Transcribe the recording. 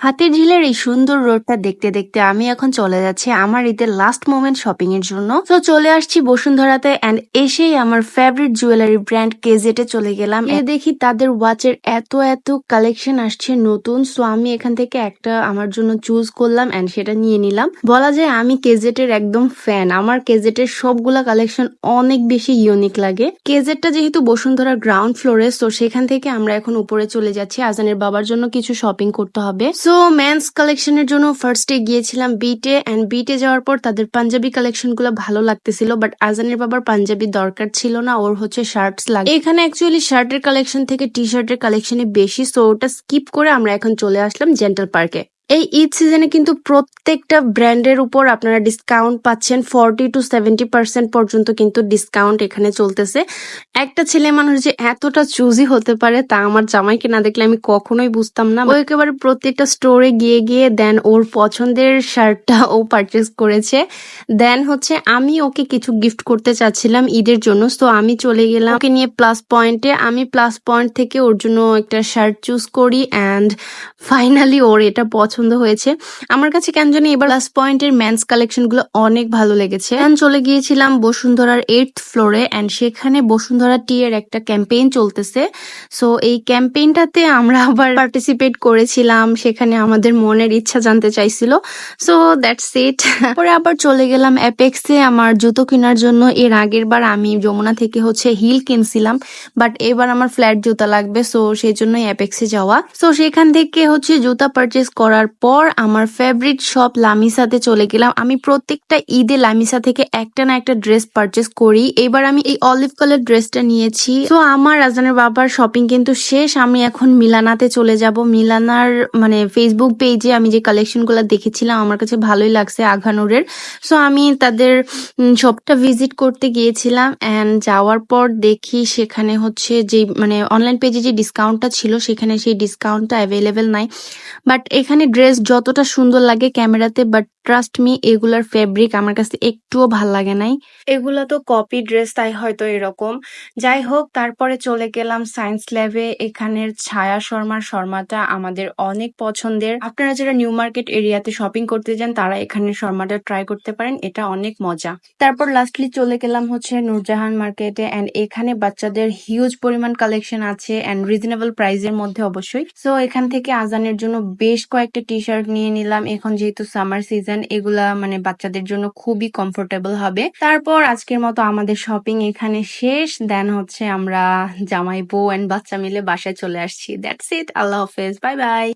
হাতির ঝিলের এই সুন্দর রোডটা দেখতে দেখতে আমি এখন চলে যাচ্ছি আমার ঈদের লাস্ট মোমেন্ট শপিং এর জন্য। তো চলে আসছি বসুন্ধরাতে এন্ড এসেই আমার ফেভারিট জুয়েলারি ব্র্যান্ড কেজেটে চলে গেলাম। এ দেখি তাদের ওয়াচের এত এত কালেকশন আসছে নতুন। সো আমি এখান থেকে একটা আমার জন্য চুজ করলাম এন্ড সেটা নিয়ে নিলাম। বলা যায় আমি কেজেটের একদম ফ্যান আমার কেজেটের সবগুলা কালেকশন অনেক বেশি ইউনিক লাগে। কেজেটটা যেহেতু বসুন্ধরার গ্রাউন্ড ফ্লোরে তো সেখান থেকে আমরা এখন উপরে চলে যাচ্ছি। আজানের বাবার জন্য কিছু শপিং করতে হবে। সো মেন্স কালেকশনের জন্য ফার্স্টে গিয়েছিলাম বিটে অ্যান্ড বিটে যাওয়ার পর তাদের পাঞ্জাবি কালেকশনগুলো ভালো লাগতেছিল বাট আজানের বাবার পাঞ্জাবি দরকার ছিল না, ওর হচ্ছে শার্টস লাগে। এখানে অ্যাকচুয়ালি শার্টের কালেকশন থেকে টি শার্টের কালেকশনই বেশি সো ওটা স্কিপ করে আমরা এখন চলে আসলাম জেন্টাল পার্কে এই ঈদ সিজনে কিন্তু প্রত্যেকটা ব্র্যান্ডের উপর আপনারা ডিসকাউন্ট পাচ্ছেন। ফর্টি টু সেভেন্টি পার্সেন্ট পর্যন্ত কিন্তু ডিসকাউন্ট এখানে চলতেছে। একটা ছেলে মানুষ যে এতটা চুজি হতে পারে তা আমার জামাইকে না দেখলে আমি কখনোই বুঝতাম না। ও একেবারে প্রত্যেকটা স্টোরে গিয়ে গিয়ে দেন ওর পছন্দের শার্টটা ও পারচেস করেছে। দেন হচ্ছে আমি ওকে কিছু গিফট করতে চাচ্ছিলাম ঈদের জন্য। তো আমি চলে গেলাম। ওকে নিয়ে প্লাস পয়েন্টে আমি প্লাস পয়েন্ট থেকে ওর জন্য একটা শার্ট চুজ করি। অ্যান্ড ফাইনালি ওর এটা পছন্দ হয়েছে। আমার কাছে কেন জানি এবার প্লাস পয়েন্টের মেন্স কালেকশনগুলো অনেক ভালো লেগেছে। আমি চলে গিয়েছিলাম বসুন্ধরার এইট ফ্লোরে অ্যান্ড সেখানে বসুন্ধরা টি এর একটা ক্যাম্পেইন চলতেছে। সো এই ক্যাম্পেইনটাতে আমরা আবার পার্টিসিপেট করেছিলাম। সেখানে আমাদের মনের ইচ্ছা জানতে চাইছিল। সো দ্যাটস ইট পরে আবার চলে গেলাম অ্যাপেক্সে আমার জুতো কেনার জন্য। এর আগের বার আমি যমুনা থেকে হচ্ছে হিল কিনছিলাম। বাট এবার আমার ফ্ল্যাট জুতা লাগবে। সো সেই জন্যই অ্যাপেক্সে যাওয়া। সো সেখান থেকে হচ্ছে জুতা পারচেস করার পর আমার ফেভারিট শপ লামিসাতে চলে গেলাম। আমি প্রত্যেকটা ঈদে লামিসা থেকে একটা না একটা ড্রেস পারচেস করি। এবার আমি এই অলিভ কালার ড্রেসটা নিয়েছি। তো আমার রাজানের বাবার শপিং কিন্তু শেষ। আমি এখন মিলানাতে চলে যাব। মিলানার মানে ফেসবুক পেজে আমি যে কালেকশনগুলো দেখেছিলাম, আমার কাছে ভালোই লাগছে আঘানুরের। সো আমি তাদের শপটা ভিজিট করতে গিয়েছিলাম অ্যান্ড যাওয়ার পর দেখি সেখানে হচ্ছে যে মানে অনলাইন পেজে যে ডিসকাউন্টটা ছিল, সেখানে সেই ডিসকাউন্টটা অ্যাভেলেবেল নাই। বাট এখানে ড্রেস যতটা সুন্দর লাগে ক্যামেরাতে বাট ট্রাস্ট মি এগুলার ফেব্রিক আমার কাছে একটুও ভালো লাগে নাই। এগুলা তো কপি ড্রেস তাই হয়তো এরকম। যাই হোক, তারপরে চলে গেলাম সায়েন্স ল্যাবে এখানের ছায়া শর্মার শর্মাটা আমাদের অনেক পছন্দের। আপনারা যারা নিউ মার্কেট এরিয়াতে শপিং করতে যান, তারা এখানে শর্মাটা ট্রাই করতে পারেন, এটা অনেক মজা। তারপর লাস্টলি চলে গেলাম হচ্ছে নূরজাহান মার্কেটে অ্যান্ড এখানে বাচ্চাদের হিউজ পরিমাণ কালেকশন আছে এন্ড রিজনেবল প্রাইসের মধ্যে অবশ্যই। সো এখান থেকে আজানের জন্য বেশ কয়েকটা টি শার্ট নিয়ে নিলাম। এখন যেহেতু সামার সিজন এগুলা মানে বাচ্চাদের জন্য খুবই কমফোর্টেবল হবে। তারপর আজকের মতো আমাদের শপিং এখানে শেষ। দেন হচ্ছে আমরা জামাই বউ এন্ড বাচ্চা মিলে বাসায় চলে আসছি। দ্যাটস ইট আল্লাহ হাফেজ। Bye bye